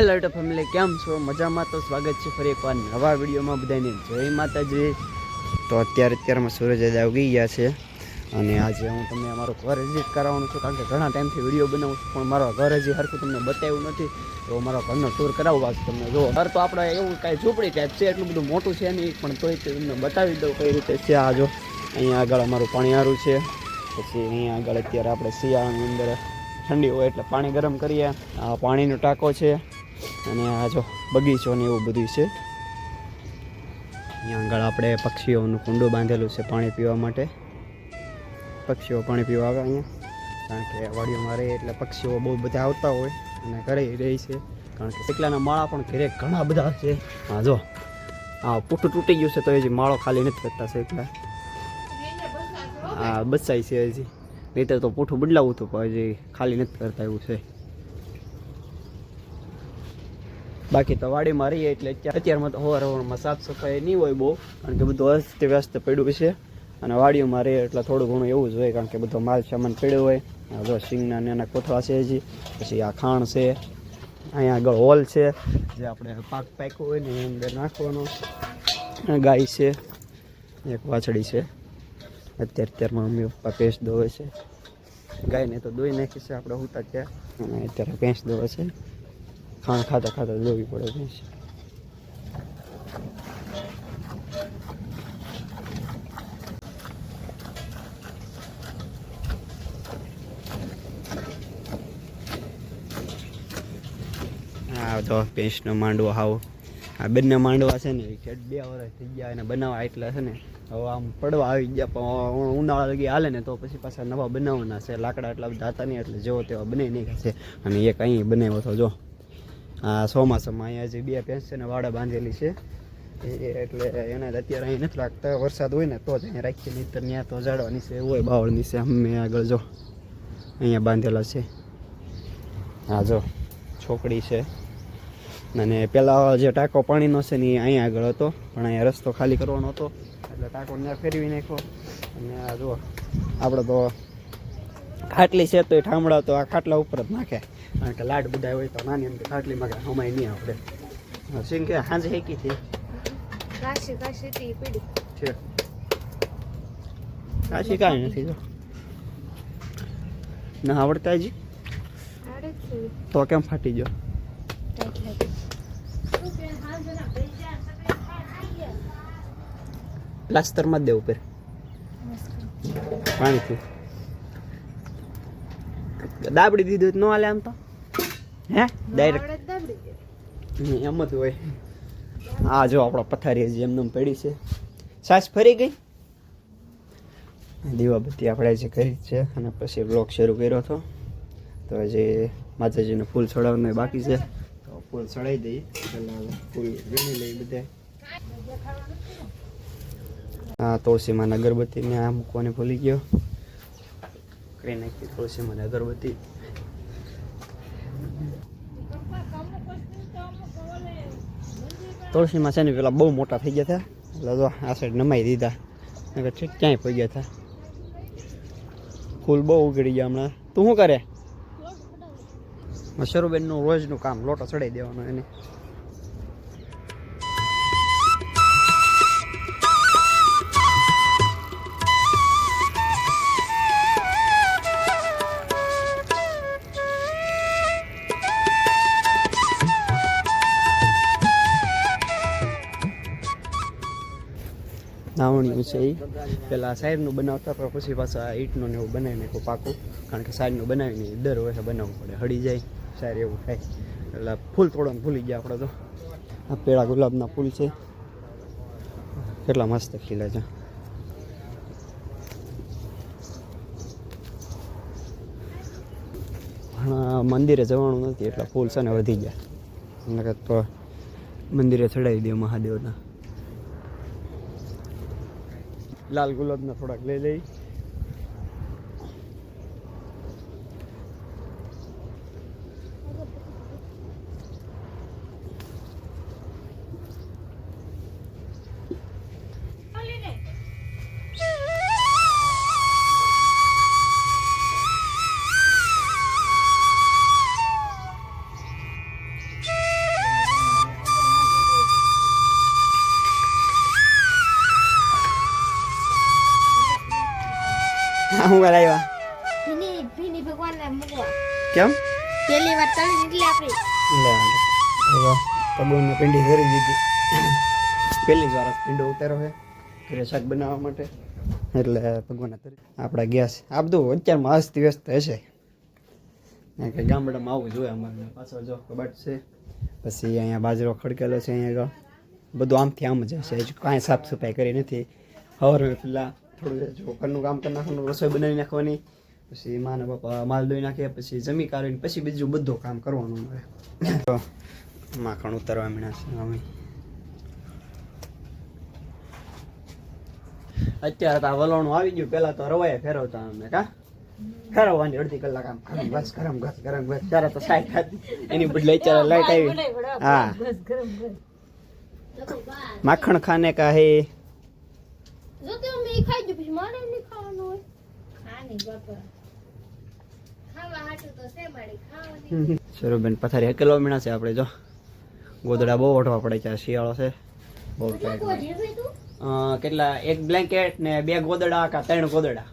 Hello ટો family કેમ છો? મજામાં તો સ્વાગત છે ફરી એકવાર નવા વિડીયોમાં બધાને. જય માતાજી. તો અત્યારે અત્યારમાં સૂરજદાદા ઉગી ગયા છે અને આજે હું તમને અમારું ઘર વિઝિટ કરાવવાનું છું કારણ કે ઘણા ટાઈમથી વીડિયો બનાવું છું, પણ મારો ઘર હજી હરખું તમને બતાવ્યું નથી. તો મારો ઘરનો ટૂર કરાવવા તમને. જો, ઘર તો આપણે એવું કાંઈ ઝૂંપડી ટાઈપ છે, એટલું બધું મોટું છે નહીં, પણ તોય તમને બતાવી દઉં કઈ રીતે છે આ જો. અહીંયા આગળ અમારું પાણીયારું છે. પછી અહીંયા આગળ અત્યારે આપણે શિયાળાની અંદર ઠંડી હોય એટલે પાણી ગરમ કરીએ. આ પાણીનો ટાંકો છે. અને આ જો બગીચો ને એવું બધું છે. અહીંયા આગળ આપણે પક્ષીઓનું કુંડું બાંધેલું છે પાણી પીવા માટે. પક્ષીઓ પાણી પીવા આવે અહીંયા. કારણ કે વાડીઓમાં રહે એટલે પક્ષીઓ બહુ બધા આવતા હોય અને ઘરે રહે છે. કારણ કે શેકલાના માળા પણ ઘરે ઘણા બધા છે. હા જો, આ પૂઠું તૂટી ગયું છે તો હજી માળો ખાલી નથી કરતા શેકલા હા બસાય છે હજી. નહીતર તો પૂઠું બદલાવું હતું પણ હજી ખાલી નથી કરતા એવું છે. બાકી તો વાડીમાં રહીએ એટલે અત્યારે અત્યારમાં તો હવાર હવારમાં સાફ સફાઈ નહીં હોય બહુ, કારણ કે બધું અસ્ત વ્યસ્ત પડ્યું છે. અને વાડીઓમાં રહીએ એટલે થોડું ઘણું એવું જ હોય, કારણ કે બધો માલ સામાન પડ્યો હોય. જો સિંગના નાના કોથળા છે હજી, પછી આ ખાણ છે. અહીંયા આગળ હોલ છે, જે આપણે પાક પાક્યો હોય ને અંદર નાખવાનો. ગાય છે, એક વાછડી છે. અત્યારે અત્યારમાં મમ્મી પપ્પા ભેંસ દોવે છે. ગાયને તો દોઈ નાખી છે, આપણે હુતા ત્યાં. અને અત્યારે ભેંસ દોવે છે. ખાણ ખાતા ખાતા દોવી પડે ભેંસ તો ભેંસનો માંડવો હાવ. આ બંને માંડવા છે ને એ ખેડ બે વર્ષ થઈ ગયા અને બનાવવા એટલા છે ને. હવે આમ પડવા આવી ગયા, પણ ઉનાળા લગી હાલે ને તો પછી પાછા નવા બનાવવાના છે. લાકડા એટલા બધા હતા નહીં, એટલે જેવો તેવા બને નહીં. છે અને એક અહીં બનાવ્યો હતો, જો. આ ચોમાસામાં અહીંયા જે બે ભેંસ છે ને વાડા બાંધેલી છે એટલે એને અત્યારે અહીં નથી લાગતા વરસાદ હોય ને તો જ અહીંયા રાખીએ નહીં તો ત્યાં તો ઝાડવાની છે, હોય બાવળની છે. અમે આગળ જો, અહીંયા બાંધેલા છે. હા જો છોકરી છે. અને પેલા જે ટાંકો પાણીનો છે ને એ અહીંયા આગળ હતો, પણ અહીંયા રસ્તો ખાલી કરવાનો હતો. એટલે ટાંકો ત્યાં ફેરવી નાખ્યો. અને આ જો, આપણે તો ખાટલી છે તો એ ઠામડા તો આ ખાટલા ઉપર જ નાખે. કારણ કે લાડ બધા હોય તો નાની એમથી ખાટલીમાં કાંઈ હમાય નહીં આપણે સિંહ કે હાંજ હેકી હતી કાશી કાશી છે. કાશી કાંઈ નથી જો. ના આવડતા જી તો કેમ ફાટી જો પ્લાસ્ટરમાં જ દેવું ઉપર પાણીથી. દાબડી દીધું ન હાલે આમ તો. હે? ડાયરેક્ટ એમ જ હોય. આ જો આપણો પથારી હજી એમને એમ પડી છે. સાસ ફરી ગઈ? દીવાબત્તી આપણે જે કરી છે. અને પછી બ્લોગ શરૂ કર્યો હતો. તો હજી માતાજીને ફૂલ ચડાવવાનું બાકી છે. તો ફૂલ ચડાવી દઈએ. પહેલાં ફૂલ વીણી લઈ બધે તોસીમાં તુલસીમાં અગરબત્તીને આ મૂકવાની ભૂલી ગયો. કઈ નાખી તુલસીમાં અગરબત્તી. તુલસીમાં છે ને પેલા બહુ મોટા થઈ ગયા હતા એટલે આ સાઈડ નમાઈ દીધા. નગર છે ક્યાંય પડી ગયા હતા ફૂલ બહુ ઉગડી ગયા હમણાં. તું શું કરે? શરૂબેનનું રોજનું કામ, લોટો ચડાવી દેવાનો એને. નાવણિયું છે એ પેલા સાહેબનું બનાવતા, પણ પછી પાછા ઈંટનું ને એવું બનાવી નાખ્યું પાકું. કારણ કે સાહેબનું બનાવીને દર વર્ષે બનાવવું પડે. હળી જાય, સારું એવું થાય. એટલે ફૂલ તોડવાનું ભૂલી ગયા આપણે તો. આ પેળા ગુલાબના ફૂલ છે. કેટલા મસ્ત ખીલે છે. પણ મંદિરે જવાનું નથી, એટલે ફૂલ છે ને વધી ગયા. નકર તો મંદિરે ચડાવી દે મહાદેવના. લાલ ગુલાબના થોડાક લઈ લઈ. હું આવ્યા ભીની ભીની ભગવાનને મૂકો કેમ? પેલી વાત તળી એટલે આપણી. લે હવે પગોને પિંડી ફેરી દીધી. પેલી જ વાર પિંડો ઉતારો છે ઘરે શાક બનાવવા માટે. એટલે ભગવાન આપણા ગેસ આ બધું અત્યારમાં અસ્ત વ્યસ્ત હશે. કે ગામડામાં આવું જોઈએ અમારે પાછળ જો કબાટ છે. પછી અહીંયા બાજરો ખડકેલો છે અહીંયા આગળ. બધું આમથી આમ જ હશે. હજુ કાંઈ સાફ સફાઈ કરી નથી. સવારમાં પહેલાં થોડું જો ઘરનું કામ કરી નાખવાનું, રસોઈ બનાવી નાખવાની, પછી માને બાપા માલ ધોઈ નાખે, પછી જમી કાઢીને, પછી બીજું બધું કામ કરવાનું મારે. માખણ ઉતારવા મીણા છે અમે અત્યારે તો આ વલણું આવી ગયું, પેલા તો રવાય ફેરવતા અમે, કા? ફેરવવાની અડધી કલાક આમ ગરમ ઘસ ગરમ ઘસ ગરમ ઘસ ત્યારે તો સાઈડ હતી એની બદલે અત્યારે લાઈટ આવી. હા. માખણ ખાને કા હે? જો તો મેં ખાઈ ગયું પછી મારે નહીં ખાવાનું હોય. નહીં બાપા. ખાવા હાટું તો છે મારી ખાવાની. સરુબેન પથારી અકેલો મીણા છે આપણે જો. ગોદડા બહુ ઓઢવા પડે છે શિયાળો છે. બહુ કેટલા એક બ્લેન્કેટ ને બે ગોદડા કા ત્રણ ગોદડા?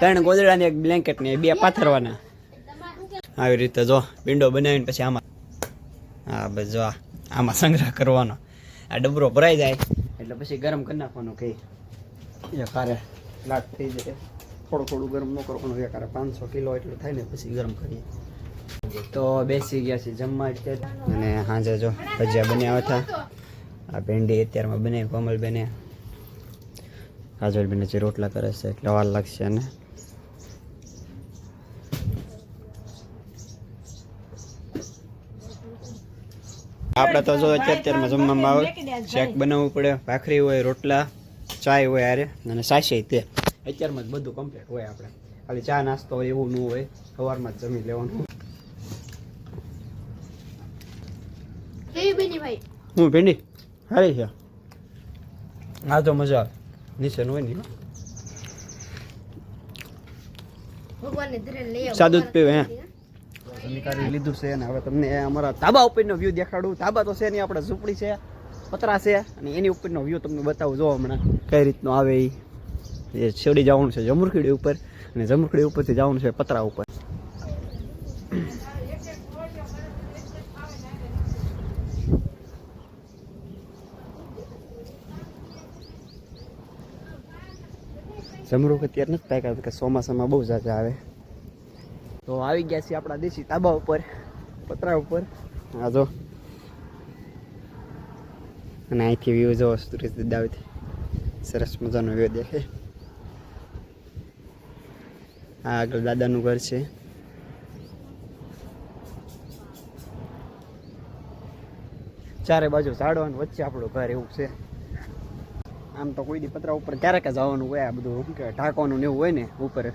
ત્રણ ગોદડા. ને એક બ્લેન્કેટ ને બે પાથરવાના આવી રીતે જો વિન્ડો બનાવીને પછી આમાં હા બસ જો આમાં સંગ્રહ કરવાનો. આ ડબરો ભરાઈ જાય એટલે પછી ગરમ કરી નાખવાનું કઈ એ કારે લાટ થઈ જાય. થોડું થોડું ગરમ ન કરવાનું એ કારે પાંચસો કિલો એટલું થાય ને પછી ગરમ કરીએ. તો બેસી ગયા છે જમવા એટલે અને સાંજે જો ભજીયા બન્યા હતા. આ ભેંડી અત્યારમાં બને, કોમલ બને. કાજલ બેને જે રોટલા કરે છે, એટલે વાર લાગશે અને આપણે તો જો અત્યારે અત્યારમાં જમવામાં આવે. શેક બનાવવું પડે, ભાખરી હોય, રોટલા. ચાય હોય અરે અને સાસે તે. અત્યારમાં જ બધું કમ્પ્લીટ હોય આપણે. ખાલી ચા નાસ્તો હોય એવું ન હોય સવારમાં જ જમી લેવાનું. કેવી બની ભાઈ? હું ભીંડી? સારી છે. આ તો મજા આવે. નીચે હોય ને સાદું જ પીવે હે. સમીકારી લીધું છે અને હવે તમને અમારા તાબા ઉપરનો વ્યૂ દેખાડું. તાબા તો છે નહીં આપણે ઝૂંપડી છે. પતરા છે. અને એની ઉપરનો વ્યૂ તમને બતાવું જો હમણાં કઈ રીતનો આવે એ એ જવાનું છે જમુરખીડી ઉપર અને જમુરખીડી ઉપરથી જવાનું છે પતરા ઉપર. જમરૂખ અત્યારે નથી પાક્યા કે ચોમાસામાં બહુ ઝાઝા આવે. તો આવી ગયા છીએ આપણા દેશી તાબા ઉપર, પતરા ઉપર. આ જો. અને અહીંથી વ્યૂ જોવો સુરેશ દાદાથી સરસ મજાનો વ્યૂ દેખે આ આગળ દાદાનું ઘર છે. ચારે બાજુ ઝાડવાનું, વચ્ચે આપણું ઘર એવું છે. આમ તો કોઈ દી પતરા ઉપર ક્યારેક જ આવવાનું હોય આ બધું કહેવાય, ઢાંકવાનું ને એવું હોય ને ઉપર.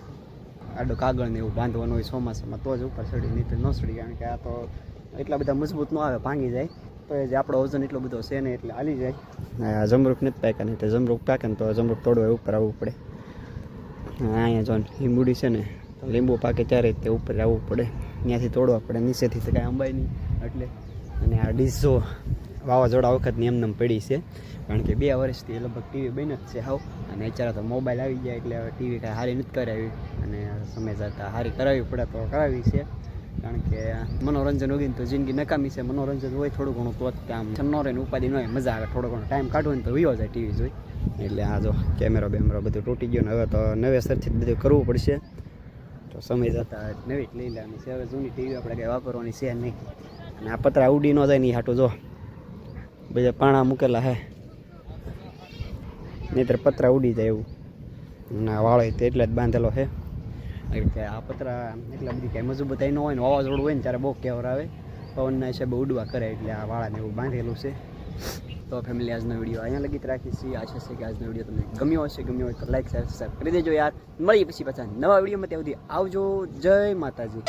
આડો કાગળ ને એવું બાંધવાનું હોય ચોમાસામાં, તો જ ઉપર ચડી નહીં તો ન ચડી, કારણ કે આ તો એટલા બધા મજબૂત ન આવે, ભાંગી જાય. તો એ જે આપણો વજન એટલો બધો છે ને એટલે હાલી જાય. જમરૂખ નથી પાક્યા નહીં તો જમરૂખ પાકે ને તો જમરૂખ તોડવા ઉપર આવવું પડે. અહીંયા જો લીંબુડી છે ને, તો લીંબુ પાકે ત્યારે તે ઉપર આવવું પડે. ત્યાંથી તોડવા પડે, નીચેથી તો કાંઈ અંબાય નહીં. એટલે અને આ ડીઝો વાવાઝોડા વખતની એમનેમ પડી છે. કારણ કે બે વર્ષથી લગભગ ટીવી બની જ છે હાવ. અને અત્યારે તો મોબાઈલ આવી ગયા એટલે હવે ટીવી કાંઈ સારી નથી કરાવી. અને સમય જતાં સારી કરાવવી પડે તો કરાવી છે. કારણ કે મનોરંજન વગર તો જિંદગી નકામી છે. મનોરંજન હોય થોડું ઘણું તો આમ છન્નો રહે ને ઉપાધિ ન હોય, મજા આવે. થોડો ઘણો ટાઈમ કાઢવો ને તો વિયો જાય ટીવી જોઈ. એટલે આ જો કેમેરો બેમેરો બધું તૂટી ગયો ને હવે તો નવેસરથી જ બધું કરવું પડશે. તો સમય જતા નવી જ લઈ લેવાની છે. હવે જૂની ટીવી આપણે કંઈ વાપરવાની છે નહીં. અને આ પતરા ઉડી ન જાય નહીં હાટું જો. બધા પાણા મૂકેલા હે. નહીતર પતરા ઉડી જાય એવું. આ વાળો એટલે જ બાંધેલો છે કે આ પતરા એટલા બધી કાંઈ મજબૂતાઈ ન હોય ને વાવાઝોડું હોય ને ત્યારે બહુ કેવર આવે. પવનના હિસાબે ઉડવા કરે એટલે આ વાળાને એવું બાંધેલું છે. તો ફેમિલી આજનો વીડિયો અહીંયા લગી રાખીએ રાખી છીએ. આશા છે કે આજનો વીડિયો તમને ગમ્યો હશે, ગમ્યો હોય તો લાઈક શેર સબસ્ક્રાઈબ કરી દેજો યાર. મળીએ પછી પાછા નવા વિડીયોમાં ત્યાં સુધી આવજો. જય માતાજી.